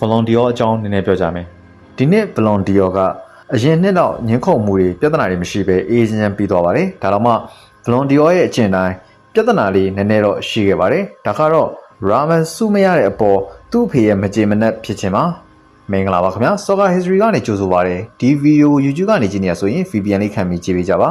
volunteer အကြောင်းနည်းနည်းပြောကြမယ်ဒီနှစ် volunteer ကအရင်နှစ်တော့ညှင်းခုန်မှုတွေပြဿနာတွေမရှိဘဲအေးချမ်းပြီးသွားပါတယ်ဒါတော့မှ volunteer ရဲ့အကျင့်တိုင်းပြဿနာလေးနည်းနည်းတော့ရှိခဲ့ပါတယ်ဒါကတော့ ramen စုမရတဲ့အပေါ်သူ့အဖေရဲ့မကြေမနက်ဖြစ်ခြင်းပါမင်္ဂလာပါခင်ဗျာ Soccer History ကနေကြိုဆိုပါရစေဒီဗီဒီယို YouTube ကနေကြည့်နေရဆိုရင် VPN လေးခံပြီးကြည့်ပေးကြပါ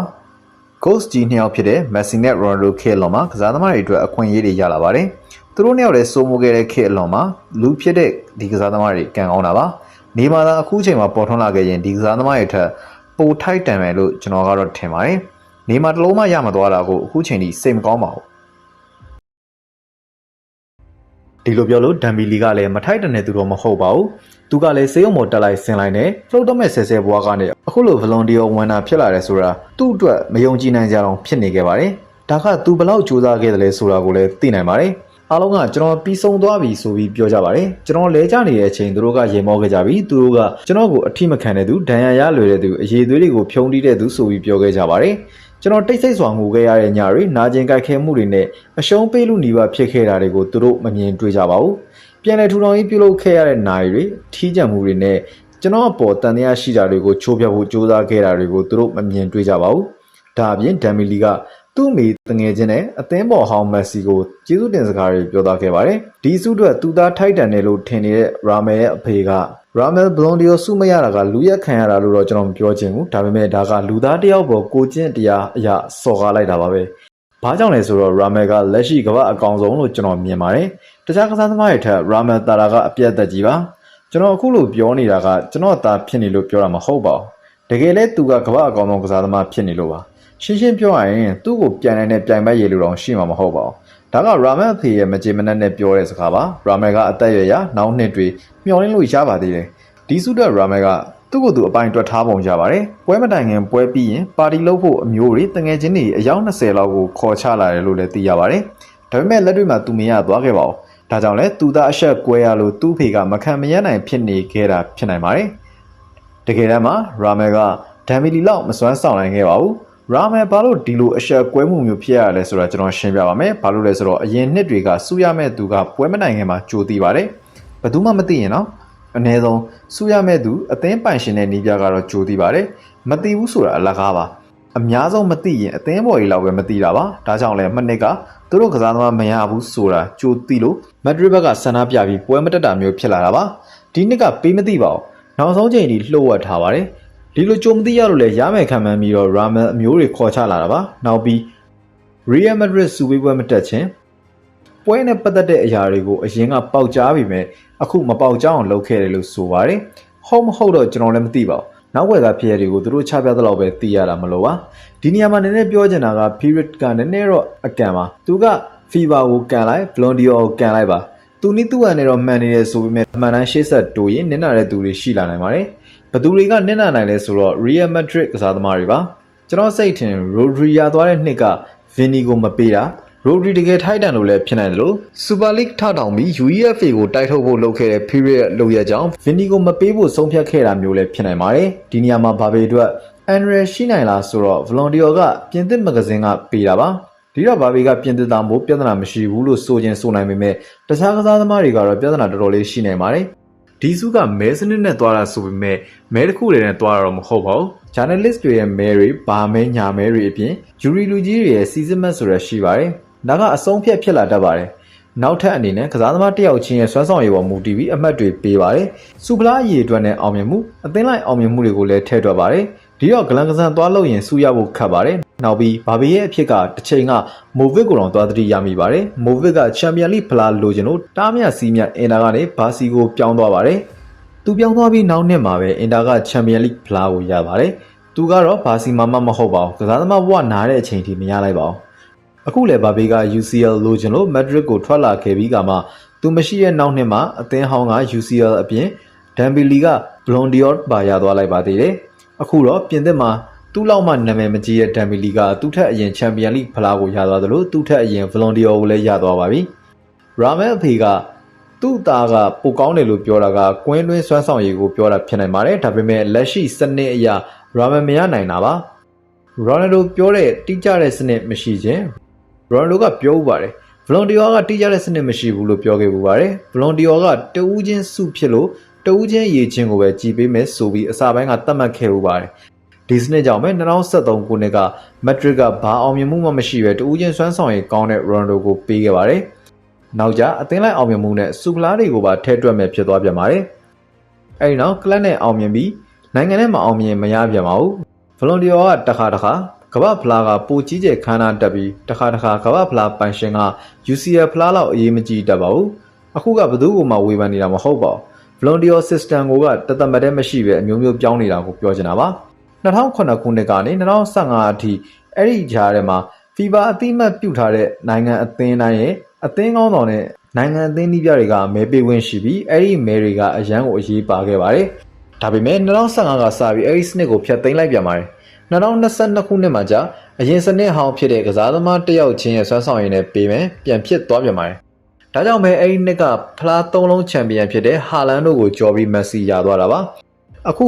Ghost ကြီးနှစ်ယောက်ဖြစ်တဲ့ Messi နဲ့ Ronaldo ခေတ်အလွန်မှာကစားသမားတွေအတွက်အခွင့်အရေးတွေရလာပါတယ်။ သူတို့နှစ်ယောက်လည်းစိုးမိုးခဲ့တဲ့ခေတ်အလွန်မှာလူဖြစ်တဲ့ဒီကစားသမားတွေကံကောင်းတာပါ။နေမှာသာအခုချိန်မှာပေါ်ထွန်းလာခဲ့ရင်ဒီကစားသမားတွေထက်ပိုထိုက်တန်မယ်လို့ကျွန်တော်ကတော့ထင်ပါတယ်။နေမှာတစ်လုံးမှရမသွားတာကိုအခုချိန်ထိစိတ်မကောင်းပါဘူး။ဒီလိုပြောလို့ဒမ်ဘီလီကလည်းမထိုက်တန်တဲ့သူတော့မဟုတ်ပါဘူး။သူကလည်းစေးရုံပေါ်တက်လိုက်ဆင်လိုက်နဲ့ဖလုတ်တော့မဲ့ဆဲဆဲဘွားကနေအခုလိုဗလွန်ဒီယိုဝန်နာဖြစ်လာတယ်ဆိုတာသူ့အတွက်မယုံကြည်နိုင်ကြအောင်ဖြစ်နေခဲ့ပါတယ်။ဒါကသူဘလောက်စူးစမ်းခဲ့တယ်လဲဆိုတာကိုလည်းသိနိုင်ပါတယ်။ အားလုံးကကျွန်တော်ပြီးဆုံးသွားပြီဆိုပြီးပြောကြပါတယ်။ကျွန်တော်လဲကြနေတဲ့အချိန်သူတို့ကရေမောခဲ့ကြပြီ။သူတို့ကကျွန်တော်ကိုအထိမခံတဲ့သူဒဏ်ရာရလွယ်တဲ့သူအရေးသွေးတွေကိုဖြုံးတီးတဲ့သူဆိုပြီးပြောခဲ့ကြပါတယ်။ကျွန်တော်တိတ်ဆိတ်စွာငိုခဲ့ရတဲ့ညတွေနာကျင်ကြိုက်ခဲမှုတွေနဲ့အရှုံးပေးလူနေပါဖြစ်ခဲ့တာတွေကိုသူတို့မမြင်တွေ့ကြပါဘူး။ပြန်လည်ထူထောင်ရေးပြုလုပ်ခဲ့ရတဲ့နိုင်တွေထီးကြံမှုတွေနဲ့ကျွန်တော်အပေါ်တန်တရားရှိတာတွေကိုချိုးဖျက်ဖို့ကြိုးစားခဲ့တာတွေကိုသူတို့မမြင်တွေ့ကြပါဘူး။ဒါအပြင်ဒမ်မီလီက သူ့မိတငယ်ချင်းနဲ့အသင်းပေါ်ဟောင်းမက်ဆီကိုကျေးဇူးတင်စကားတွေပြောသားခဲ့ပါတယ်။ဒီစုအတွက်သူသားထိုက်တန်တယ်လို့ထင်နေတဲ့ရာမယ်ရဲ့အဖေကရာမယ်ဘလွန်ဒီယိုစုမရတာကလူရက်ခံရတာလို့တော့ကျွန်တော်မပြောချင်ဘူး။ဒါပေမဲ့ဒါကလူသားတစ်ယောက်ပေါ်ကိုကျင့်တရားအရာစော်ကားလိုက်တာပါပဲ။ဘာကြောင့်လဲဆိုတော့ရာမယ်ကလက်ရှိကမ္ဘာအကောင်ဆုံးလို့ကျွန်တော်မြင်ပါတယ်။တခြားကစားသမားတွေထက်ရာမယ်တာရာကအပြတ်သက်ကြီးပါ။ကျွန်တော်အခုလိုပြောနေတာကကျွန်တော်အသားဖြစ်နေလို့ပြောတာမဟုတ်ပါဘူး။တကယ်လဲသူကကမ္ဘာအကောင်ဆုံးကစားသမားဖြစ်နေလို့ပါ။ ရှင်းရှင်းပြောရရင်သူ့ကိုပြန်နိုင်တဲ့ပြိုင်ဘက်ရေလူတော်ရှိမှာမဟုတ်ပါဘူး။ဒါကရာမန်အဖေရဲ့မကြေမနက်နဲ့ပြောတဲ့စကားပါ။ရာမန်ကအသက်အရွယ်ရနောက်နှစ်တွေမျှော်လင့်လို့ရပါသေးတယ်။ဒီစုတဲ့ရာမန်ကသူ့ကိုယ်သူအပိုင်တွက်ထားပုံကြပါတယ်။ပွဲမတိုင်ခင်ပွဲပြီးရင်ပါတီလုပ်ဖို့အမျိုးတွေတငယ်ချင်းတွေအယောက်20လောက်ကိုခေါ်ချလာတယ်လို့လည်းသိရပါတယ်။ဒါပေမဲ့လက်တွေ့မှာသူမရသွားခဲ့ပါဘူး။ဒါကြောင့်လဲသူသားအဆက်ကွဲရလို့သူ့ဖေကမခံမရနိုင်ဖြစ်နေခဲ့တာဖြစ်နိုင်ပါတယ်။တကယ်တမ်းမှာရာမန်ကဒမ်မီလီလောက်မစွမ်းဆောင်နိုင်ခဲ့ပါဘူး။ ရာမယ်ဘာလို့ဒီလိုအဆက်ကွဲမှုမျိုးဖြစ်ရလဲဆိုတာကျွန်တော်ရှင်းပြပါမယ်။ဘာလို့လဲဆိုတော့အရင်နှစ်တွေကစူရမဲ့သူကပွဲမနိုင်ခင်မှာကြိုတည်ပါတယ်။ဘယ်သူမှမသိရင်နော်အနည်းဆုံးစူရမဲ့သူအသင်းပိုင်ရှင်တဲ့နေပြကတော့ကြိုတည်ပါတယ်။မသိဘူးဆိုတာအလကားပါ။အများဆုံးမသိရင်အသင်းပေါ်ကြီးလောက်ပဲမသိတာပါ။ဒါကြောင့်လဲမနစ်ကသူတို့ကစားသမားမရဘူးဆိုတာကြိုတည်လို့မက်ဒရစ်ဘက်ကဆန္ဒပြပြီးပွဲမတက်တာမျိုးဖြစ်လာတာပါ။ဒီနှစ်ကပေးမသိပါဘူး။နောက်ဆုံးချိန်ထိလှုပ်ဝက်ထားပါတယ်။ ဒီလိုကြုံမသိရလို့လဲရမယ်ခံမှန်းပြီးတော့ရာမန်အမျိုးတွေခေါ်ချလာတာပါ။နောက်ပြီး Real Madrid စူဝေးပွဲမတက်ခြင်းပွဲနဲ့ပတ်သက်တဲ့အရာတွေကိုအရင်ကပေါက်ကြားပြီးမြဲအခုမပေါက်ကြားအောင်လုပ်ခဲ့တယ်လို့ဆိုပါတယ်။ဟုတ်မဟုတ်တော့ကျွန်တော်လည်းမသိပါဘူး။နောက်ဝယ်ကဖြစ်ရတွေကိုသူတို့ချပြသလောက်ပဲသိရတာမလို့ပါ။ဒီနေရာမှာနည်းနည်းပြောချင်တာက period ကနည်းနည်းတော့အကံပါ။သူက fever ကိုကန်လိုက် blondio ကိုကန်လိုက်ပါ။သူနည်းသူ့အနေနဲ့တော့မှန်နေတယ်ဆိုပေမဲ့အမှန်တမ်းရှေ့ဆက်တိုးရင်နင်းနာတဲ့သူတွေရှိလာနိုင်ပါတယ်။ ဘသူတွေကနင်းနာနိုင်လဲဆိုတော့ Real Madrid ကစားသမားတွေပါ။ကျွန်တော်စိတ်ထင် Rodri ရသွားတဲ့နှစ်က Vini ကိုမပေးတာရိုဒရီတကယ်ထိုက်တန်လို့လည်းဖြစ်နိုင်တယ်လို့ Super League ထထောင်ပြီး UEFA ကိုတိုက်ထုတ်ဖို့လုပ်ခဲ့တဲ့ period လုပ်ရကြောင်း Vini ကိုမပေးဖို့ဆုံးဖြတ်ခဲ့တာမျိုးလည်းဖြစ်နိုင်ပါတယ်ဒီနေရာမှာဘာပေအတွက်အန်ရယ်ရှိနိုင်လားဆိုတော့ Volunteer ကပြင်သစ်မဂဇင်းကပေးတာပါဒီတော့ဘာဘေကပြင်သစ်သားမို့ပြဿနာမရှိဘူးလို့ဆိုခြင်းဆိုနိုင်ပေမဲ့တခြားကစားသမားတွေကတော့ပြဿနာတော်တော်လေးရှိနေပါတယ် ဒီစုကမဲစနစ်နဲ့တွားတာဆိုပေမဲ့မဲတစ်ခုတည်းနဲ့တွားတာတော့မဟုတ်ပါဘူး journalist တွေရဲ့မဲတွေဘာမဲညာမဲတွေအပြင် jury လူကြီးတွေရဲ့ season match ဆိုရရှိပါတယ်ဒါကအဆုံးဖြတ်ဖြစ်လာတတ်ပါတယ်နောက်ထပ်အနေနဲ့ကစားသမားတစ်ယောက်ချင်းရဲ့စွမ်းဆောင်ရည်ပေါ်မူတည်ပြီးအမှတ်တွေပေးပါတယ်စူပလာအရေးအတွက်နဲ့အောင်မြင်မှုအသင်းလိုက်အောင်မြင်မှုတွေကိုလည်းထည့်တွက်ပါတယ် ဒီတော့ဂလန်ကစားသွားလို့ရင်စူရဖို့ခတ်ပါတယ်နောက်ပြီးဘာဘီရဲ့အဖြစ်ကတစ်ချိန်ကမိုဗစ်ကိုတော့သွားသတိရမိပါတယ်မိုဗစ်ကချန်ပီယံလိဖလားလိုချင်လို့တားမြစီးမြအင်တာကနေဘာစီကိုပြောင်းသွားပါတယ်သူပြောင်းသွားပြီးနောက်နှစ်မှာပဲအင်တာကချန်ပီယံလိဖလားကိုရပါတယ်သူကတော့ဘာစီမှာမှမဟုတ်ပါဘူးကစားသမားဘဝနားတဲ့အချိန်ထိမရလိုက်ပါဘူးအခုလည်းဘာဘေးက UCL လိုချင်လို့ Madrid ကိုထွက်လာခဲ့ပြီးကမှသူမရှိတဲ့နောက်နှစ်မှာအသင်းဟောင်းက UCL အပြင်ဒမ်ဘီလီက Blondior ပါရသွားလိုက်ပါသေးတယ် အခုတော့ပြင်သစ်မှာသူ့လောက်မှနာမည်မကြီးတဲ့ဒမ်ဘီလီကသူ့ထက်အရင်ချန်ပီယံလိဖလားကိုရသွားသလိုသူ့ထက်အရင် Volunteer ကိုလည်းရသွားပါပြီ။ရာမဲအဖေကသူ့သားကပိုကောင်းတယ်လို့ပြောတာကကွင်းတွင်းစွမ်းဆောင်ရည်ကိုပြောတာဖြစ်နိုင်ပါတယ်။ဒါပေမဲ့လက်ရှိစနစ်အရရာမဲမရနိုင်တာပါ။ Ronaldo ပြောတဲ့တိကျတဲ့စနစ်မရှိခြင်း Ronaldo ကပြောဥပါတယ်ဗလွန်တီယောကတိကျတဲ့စနစ်မရှိဘူးလို့ပြောခဲ့ပူပါတယ်ဗလွန်တီယောကတဦးချင်းစုဖြစ်လို့ တဦးချင်းရည်ချင်းကိုပဲကြည်ပေးမယ်ဆိုပြီးအစပိုင်းကသတ်မှတ်ခဲ့ပူပါတယ်ဒီစနစ်ကြောင့်ပဲ2023ခုနှစ်ကမက်ဒရစ်ကဘာအောင်မြင်မှုမှမရှိပဲတဦးချင်းစွမ်းဆောင်ရည်ကောင်းတဲ့ရိုနယ်ဒိုကိုပေးခဲ့ပါတယ်နောက်ကြအသင်းလိုက်အောင်မြင်မှုနဲ့စူပလာတွေကိုပါထည့်တွက်မဲ့ဖြစ်သွားပြန်ပါတယ်အဲဒီနောက်ကလပ်နဲ့အောင်မြင်ပြီးနိုင်ငံနဲ့မအောင်မြင်မရပြန်ပါဘူးဗလွန်တီယောကတခါတခါကမ္ဘာဖလားကပိုကြီးကျယ်ခမ်းနားတက်ပြီးတခါတခါကမ္ဘာဖလားပိုင်ရှင်က UCL ဖလားလောက်အရေးမကြီးတတ်ပါဘူးအခုကဘယ်သူမှဝေဖန်နေတာမဟုတ်ပါဘူး Volunteer System ကိုကတသက်မတည်းမရှိပဲအမျိုးမျိုးပြောင်းနေတာကိုပြောချင်တာပါ2009ခုနှစ်ကနေ2015အထိအဲ့ဒီဂျားထဲမှာ FIFA အတိမတ်ပြုထားတဲ့နိုင်ငံအသင်းတိုင်းရဲ့အသင်းကောင်းဆောင်တဲ့နိုင်ငံအသင်းဒီပြတွေကမဲပေးဝင်ရှိပြီးအဲ့ဒီမဲတွေကအရန်ကိုအရေးပါခဲ့ပါတယ်ဒါပေမဲ့2015ကစပြီးအဲ့ဒီစနစ်ကိုဖျက်သိမ်းလိုက်ပြန်ပါတယ်2022ခုနှစ်မှာကြာအရင်စနစ်ဟောင်းဖြစ်တဲ့ကစားသမားတစ်ယောက်ချင်းရဲ့ဆွမ်းဆောင်ရည်နဲ့ပေးမယ်ပြန်ဖြစ်သွားပြန်ပါတယ်။ ဒါကြောင့်ပဲအဲ့ဒီနှစ်ကဖလား၃လုံးချန်ပီယံဖြစ်တဲ့ဟာလန်တို့ကိုကျော်ပြီးမက်ဆီရသွားတာပါ။အခု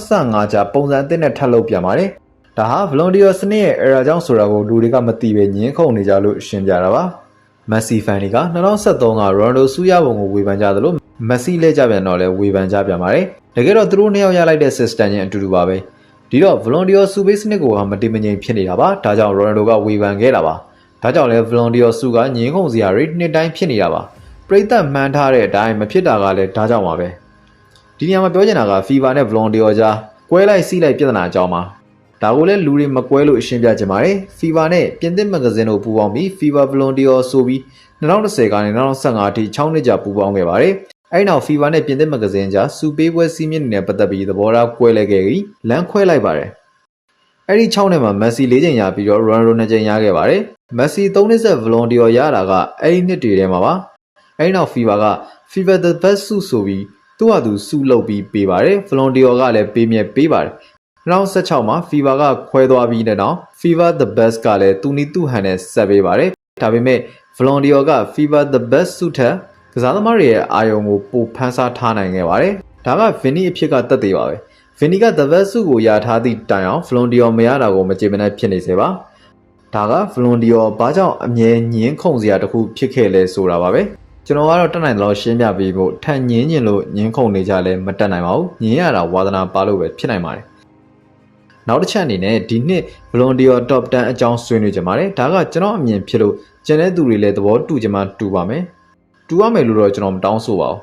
2025ကြာပုံစံအသစ်နဲ့ထပ်လုပ်ပြန်ပါတယ်။ဒါဟာဗလွန်ဒီယာစနစ်ရဲ့ error ကြောင့်ဆိုတာကိုလူတွေကမသိပဲညင်းခုန်နေကြလို့ရှင်းပြတာပါ။မက်ဆီဖန်တွေက2023ကရိုနယ်ဒိုဆူရပုံကိုဝေဖန်ကြသလိုမက်ဆီလဲကြပြန်တော့လဲဝေဖန်ကြပြန်ပါတယ်။တကယ်တော့သူတို့နှစ်ယောက်ရလိုက်တဲ့ system ချင်းအတူတူပါပဲ။ဒီတော့ volunteer စုပေးစနစ်ကိုကမတိမငိမ်ဖြစ်နေတာပါဒါကြောင့် Ronaldo ကဝေဖန်ခဲ့တာပါ ဒါကြောင့်လဲ volunteer စုကညင်းခုန်စရာတွေနှစ်တိုင်းဖြစ်နေတာပါပရိသတ်မှန်းထားတဲ့အတိုင်းမဖြစ်တာကလည်းဒါကြောင့်ပါပဲဒီနေရာမှာပြောချင်တာက FIFA နဲ့ volunteer ကြားကွဲလိုက်စီးလိုက်ပြဿနာအကြောင်းပါဒါကိုလည်းလူတွေမကွဲလို့အရှင်းပြချင်ပါတယ် FIFA နဲ့ပြင်သစ်မဂဇင်းတို့ပူးပေါင်းပြီး FIFA volunteer ဆိုပြီး2010ကနေ2015အထိ6နှစ်ကြာပူးပေါင်းခဲ့ပါတယ်အဲ့နောက် FIFA နဲ့ပြင်သစ်မဂဇင်းကြားစူပေးပွဲစီးမြင့်နေတဲ့ပတ်သက်ပြီးသဘောထားကွဲလဲခဲ့ပြီးလမ်းခွဲလိုက်ပါတယ်။အဲ့ဒီ6နှစ်မှာမက်ဆီ၄ချိန်ရပြီးတော့ရိုနယ်ဒို2ချိန်ရခဲ့ပါတယ်။ မက်ဆီ3နှစ်ဆက်ဗလွန်တီယောရတာကအဲ့ဒီနှစ်တွေထဲမှာပါ။အဲ့နောက် FIFA က FIFA the best ဆုဆိုပြီးသူ့ဟာသူဆုလုပ်ပြီးပေးပါတယ်။ဗလွန်တီယောကလည်းပေးမြဲပေးပါတယ်။2016မှာ FIFA ကခွဲသွားပြီးတဲ့နောက် FIFA the best ကလည်းသူနီသူ့ဟန်နဲ့ဆက်ပေးပါတယ်။ဒါပေမဲ့ Volunteer က FIFA the best ဆုထက်ကစားသမားတွေရဲ့အာယုံကိုပိုဖန်ဆားထားနိုင်ခဲ့ပါတယ်။ဒါကဗင်နီအဖြစ်ကတက်သေးပါပဲ။ဗင်နီက The Best ဆုကိုရထားသည့်တိုင်အောင် Volunteer မရတာကိုမကြေမနက်ဖြစ်နေစေပါ။ ဒါက Volunteer ဘာကြောင့်အမြဲညင်းခုန်စရာတခုဖြစ်ခဲ့လဲဆိုတာပါပဲ။ကျွန်တော်ကတော့တက်နိုင်တယ်လို့ရှင်းပြပေးဖို့ထန်ညင်းညင်လို့ညင်းခုန်နေကြလဲမတက်နိုင်ပါဘူး။ညင်းရတာဝါသနာပါလို့ပဲဖြစ်နိုင်ပါတယ်။နောက်တစ်ချက်အနေနဲ့ဒီနှစ် Volunteer Top 10အကြောင်းဆွေးနွေးကြပါတယ်။ဒါကကျွန်တော်အမြင်ဖြစ်လို့ကျန်တဲ့သူတွေလည်းသဘောတူကြမှာတူပါမယ်။တူရမယ်လို့တော့ကျွန်တော်မတောင်းဆိုပါဘူး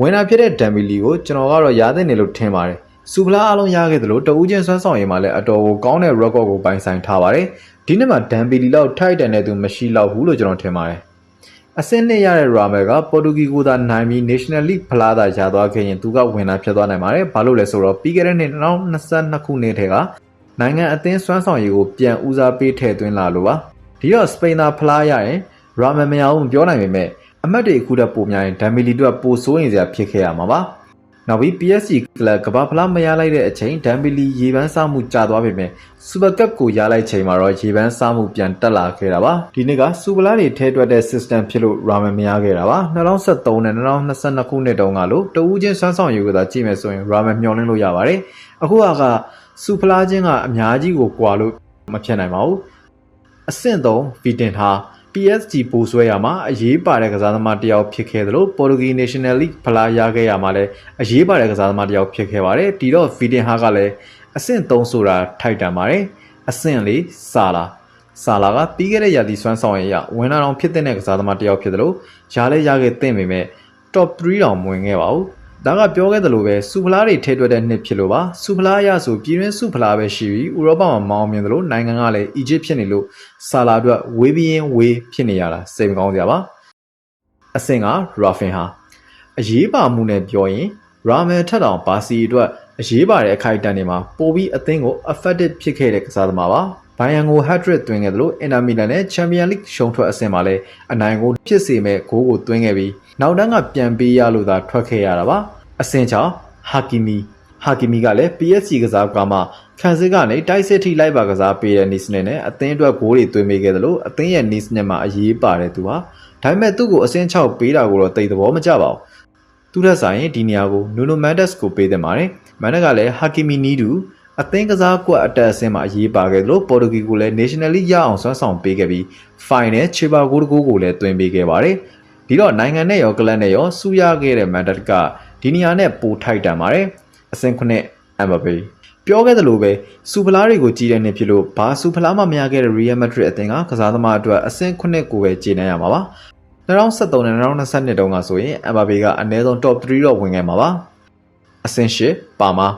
ဝင်လာဖြစ်တဲ့ဒမ်ဘီလီကိုကျွန်တော်ကတော့ရားသိနေလို့ထင်ပါတယ်စူပလာအလုံးရခဲ့သလိုတဦးချင်းဆွမ်းဆောင်ရင်မှလည်းအတော်ကိုကောင်းတဲ့ record ကိုပိုင်ဆိုင်ထားပါတယ် ဒီနေ့မှာဒမ်ဘီလီလောက်ထိုက်တန်တဲ့သူမရှိတော့ဘူးလို့ကျွန်တော်ထင်ပါတယ်အဆင့်နဲ့ရတဲ့ရာမယ်ကပေါ်တူဂီကိုသာနိုင်ပြီး National League ဖလားသာရသွားခဲ့ရင်သူကဝင်လာဖြစ်သွားနိုင်ပါတယ်ဘာလို့လဲဆိုတော့ပြီးခဲ့တဲ့နှစ်2022ခုနှစ်ထဲကနိုင်ငံအသင်းစွမ်းဆောင်ရည်ကိုပြန်ဦးစားပေးထည့်သွင်းလာလို့ပါဒီတော့စပိန်သားဖလားရရင်ရာမယ်မရအောင်ပြောနိုင်ပေမဲ့အမတ်တွေအခုတည်းပိုများရင်ဒမ်မီလီတို့ကပိုစိုးရင်စရာဖြစ်ခဲ့ရမှာပါ နောက်ပြီး PSG ကလပ်ကမ္ဘာဖလားမရလိုက်တဲ့အချိန်ဒမ်ဘီလီရေပန်းစားမှုကြာသွားပေမဲ့စူပါကပ်ကိုရလိုက်ချိန်မှာတော့ရေပန်းစားမှုပြန်တက်လာခဲ့တာပါဒီနှစ်ကစူပလာတွေထဲတွက်တဲ့ system ဖြစ်လို့ရာမန်မရခဲ့တာပါ2023နဲ့2022ခုနှစ်တုန်းကလို့တဦးချင်းစွမ်းဆောင်ရည်ကိုသာကြည့်မယ်ဆိုရင်ရာမန်မျှော်လင့်လို့ရပါတယ်အခုကစူပလာချင်းကအများကြီးကိုကွာလို့မဖြစ်နိုင်ပါဘူးအဆင့်3ဗီတင်ထား PSG ပိုဆွဲရမှာအရေးပါတဲ့ကစားသမားတစ်ယောက်ဖြစ်ခဲ့သလို Portuguese National League ဖလားရခဲ့ရမှာလည်းအရေးပါတဲ့ကစားသမားတစ်ယောက်ဖြစ်ခဲ့ပါတယ်ဒီတော့ Viden Ha ကလည်းအဆင့်3ဆိုတာထိုက်တန်ပါတယ်အဆင့်4စာလာစာလာကပြီးခဲ့တဲ့ရာသီစွမ်းဆောင်ရရဝင်လာတော့ဖြစ်တဲ့ကစားသမားတစ်ယောက်ဖြစ်သလိုရားလဲရခဲ့တဲ့ပေမဲ့ top 3တောင်မဝင်ခဲ့ပါဘူး ဒါကပြောခဲ့သလိုပဲစူဖလားတွေထဲတွက်တဲ့နှစ်ဖြစ်လို့ပါစူဖလားရဆိုပြည်တွင်းစူဖလားပဲရှိပြီးဥရောပမှာမောင်းမြင်သလိုနိုင်ငံကလည်းအီဂျစ်ဖြစ်နေလို့ဆာလာအတွက်ဝေးပြီးရင်ဝေးဖြစ်နေရတာစိတ်မကောင်းစရာပါအဆင့်ကရာဖင်ဟာအရေးပါမှုနဲ့ပြောရင်ရာမယ်ထက်တောင်ဘာစီအတွက်အရေးပါတဲ့အခိုက်အတန့်တွေမှာပိုပြီးအသင်းကို effective ဖြစ်ခဲ့တဲ့ကစားသမားပါဘိုင်ယန်ကို hat-trick သွင်းခဲ့တယ်လို့အင်တာမီလန်နဲ့ Champions League ရှုံးထွက်အဆင့်မှာလည်းအနိုင်ကိုဖြစ်စေမဲ့ဂိုးကိုသွင်းခဲ့ပြီး နောက်တန်းကပြန်ပေးရလို့သာထွက်ခဲ့ရတာပါအဆင့်ချောင်းဟာကီမီဟာကီမီကလည်း PSG ကစားကွာမှာခံစစ်ကနေတိုက်စစ်ထိလိုက်ပါကစားပေးတဲ့နီစနစ်နဲ့အသင်းအတွက်ဂိုးတွေသွင်းပေးခဲ့တယ်လို့အသင်းရဲ့နီစနစ်မှာအရေးပါတယ်သူဟာဒါပေမဲ့သူ့ကိုအဆင့်6ပေးတာကိုတော့တိတ်သဘောမကျပါဘူးသူထက်ဆိုင်ဒီနေရာကိုနူနိုမန်ဒက်စ်ကိုပေးတယ်ပါတယ်မန်ဒက်ကလည်းဟာကီမီနီဒူအသင်းကစားကွက်အတက်အဆင်းမှာအရေးပါခဲ့သလိုပေါ်တူဂီကိုလည်း nationally ရအောင်ဆွမ်းဆောင်ပေးခဲ့ပြီး final ချေပါဂိုးတစ်ဂိုးကိုလည်းသွင်းပေးခဲ့ပါတယ် ဒီတော့နိုင်ငံနဲ့ရောကလပ်နဲ့ရောစူးရခဲ့တဲ့မန်ဒတ်ကဒီနေရာနဲ့ပိုထိုက်တန်ပါတယ်အဆင့်ခုနှစ်အမ်ဘာပေပြောခဲ့သလိုပဲစူဖလားတွေကိုကြီးတဲ့နှစ်ဖြစ်လို့ဘာစူဖလားမှမရခဲ့တဲ့ Real Madrid အသင်းကကစားသမားအတွက်အဆင့်ခုနှစ်ကိုပဲကျေနပ်ရမှာပါ2023နဲ့2022တုန်းကဆိုရင်အမ်ဘာပေကအနည်းဆုံး top 3တော့ဝင်ခဲ့မှာပါအဆင့်၈ပါမာ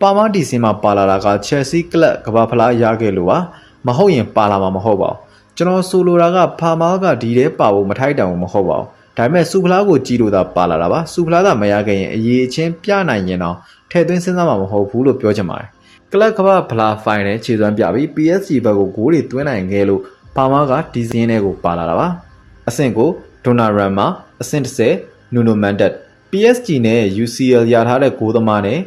ပါမာဒီစင်မှာပါလာတာက Chelsea ကလပ်ကဘာဖလားရခဲ့လို့ပါမဟုတ်ရင်ပါလာမှာမဟုတ်ပါဘူး ကျွန်တော်ဆိုလိုတာကဖာမာကဒီထဲပါဖို့မထိုက်တန်ဘူးမဟုတ်ပါဘူးဒါပေမဲ့စူဖလားကိုကြီးလို့သာပါလာတာပါစူဖလားသာမရခဲ့ရင်အရေးချင်းပြနိုင်ရင်တော့ထည့်သွင်းစဉ်းစားမှာမဟုတ်ဘူးလို့ပြောချင်ပါတယ်ကလပ်ကဘာဖလားဖိုင်နယ်ခြေစွမ်းပြပြီး PSG ဘက်ကိုဂိုးတွေသွင်းနိုင်ခဲ့လို့ပါမာကဒီဇင်းထဲကိုပါလာတာပါအဆင့်ကိုဒိုနာရမ်မာအဆင့်30နူနိုမန်ဒတ် PSG နဲ့ UCL ရထားတဲ့ဂိုးသမားနဲ့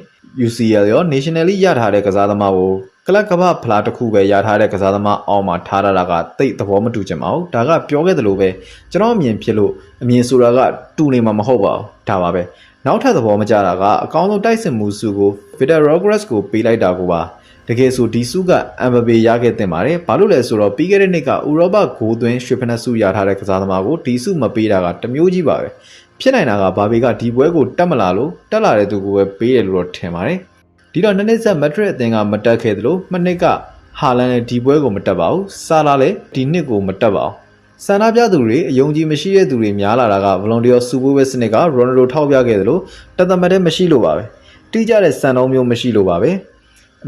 UCL ရော Nationally ရထားတဲ့ကစားသမားကို ကလပ်ကပဖလားတစ်ခုပဲရထားတဲ့ကစားသမားအောက်မှာထားရတာကတိတ်သဘောမတူချင်ပါဘူးဒါကပြောခဲ့သလိုပဲကျွန်တော်အမြင်ဖြစ်လို့အမြင်ဆိုတာကတူနေမှာမဟုတ်ပါဘူးဒါပါပဲနောက်ထပ်သဘောမကျတာကအကောင်းဆုံးတိုက်စစ်မှုစုကို Vitor Rodriguez ကိုပေးလိုက်တာကိုပါတကယ်ဆိုဒီစုကအမ်ဘဘေရခဲ့တင်ပါတယ်ဘာလို့လဲဆိုတော့ပြီးခဲ့တဲ့နှစ်ကဥရောပဂိုးသွင်းရွှေဖနက်စုရထားတဲ့ကစားသမားကိုဒီစုမပေးတာကတမျိုးကြီးပါပဲဖြစ်နိုင်တာကဘာဘေကဒီပွဲကိုတက်မလာလို့တက်လာတဲ့သူကိုပဲပေးတယ်လို့တော့ထင်ပါတယ် ဒီတော့နှစ်နှစ်ဆက်မက်ဒရစ်အသင်းကမတက်ခဲ့သလိုမနှစ်ကဟာလန်လည်းဒီပွဲကိုမတက်ပါဘူးဆာလာလည်းဒီနှစ်ကိုမတက်ပါဘူးဆန္ဒပြသူတွေအယုံကြည်မရှိတဲ့သူတွေများလာတာကဗလွန်တီယောစူပိုးဝဲစနစ်ကရိုနယ်ဒိုထောက်ပြခဲ့သလိုတသမတ်တဲ့မရှိလို့ပါပဲတိကျတဲ့စံနှုန်းမျိုးမရှိလို့ပါပဲ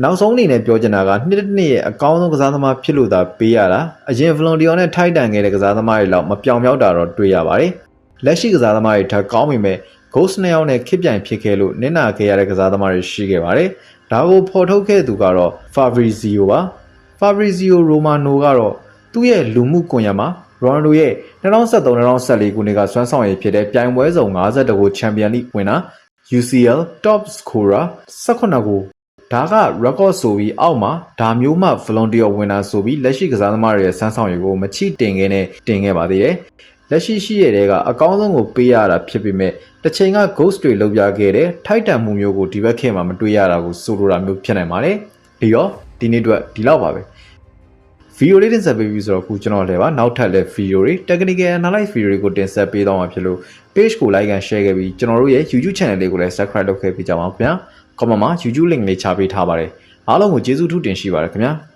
နောက်ဆုံးအနေနဲ့ပြောချင်တာကနှစ်တစ်နှစ်ရဲ့အကောင်းဆုံးကစားသမားဖြစ်လို့သာပေးရတာအရင်ဗလွန်တီယောနဲ့ထိုက်တန်ခဲ့တဲ့ကစားသမားတွေလောက်မပြောင်ပြောက်တာတော့တွေ့ရပါတယ်လက်ရှိကစားသမားတွေထပ်ကောင်းပေမဲ့ Ghost နှစ်ယောက်နဲ့ခစ်ပြိုင်ဖြစ်ခဲ့လို့နင့်နာခဲ့ရတဲ့ကစားသမားတွေရှိခဲ့ပါတယ်။ဒါကိုဖော်ထုတ်ခဲ့သူကတော့ Fabrizio ပါ။ Fabrizio Romano ကတော့သူ့ရဲ့လူမှုကွန်ရက်မှာ Ronaldo ရဲ့2013-2014ခုနှစ်ကစွမ်းဆောင်ရည်ဖြစ်တဲ့ပြိုင်ပွဲစုံ52ကို Champions League ဝင်တာ UCL Top Scorer 18ကိုဒါက record ဆိုပြီးအောက်မှာဒါမျိုးမှ volunteer ဝင်တာဆိုပြီးလက်ရှိကစားသမားတွေရဲ့စမ်းဆောင်ရည်ကိုမချိတင်ခဲ့နဲ့တင်ခဲ့ပါသေးတယ်။ လက်ရှိရှိရတဲ့ကအကောင်းဆုံးကိုပေးရတာဖြစ်ပေမဲ့တစ်ချိန်က ghost တွေလောက်ပြခဲ့တဲ့ထိုက်တန်မှုမျိုးကိုဒီဘက်ခေတ်မှာမတွေ့ရတာကိုဆိုလိုတာမျိုးဖြစ်နိုင်ပါတယ်။ဒီတော့ဒီနေ့အတွက်ဒီလောက်ပါပဲ။ video လေးတင်ဆက်ပေးပြီးဆိုတော့ခုကျွန်တော်လည်းပါနောက်ထပ်လည်း video တွေ technical analysis video တွေကိုတင်ဆက်ပေးသွားမှာဖြစ်လို့ page ကို like and share ခဲ့ပြီးကျွန်တော်တို့ရဲ့ YouTube channel လေးကိုလည်း subscribe လုပ်ခဲ့ပေးကြပါဦးခင်ဗျာ။ comment မှာ YouTube link လေးချပေးထားပါတယ်။အားလုံးကိုကျေးဇူးထူးတင်ရှိပါတယ်ခင်ဗျာ။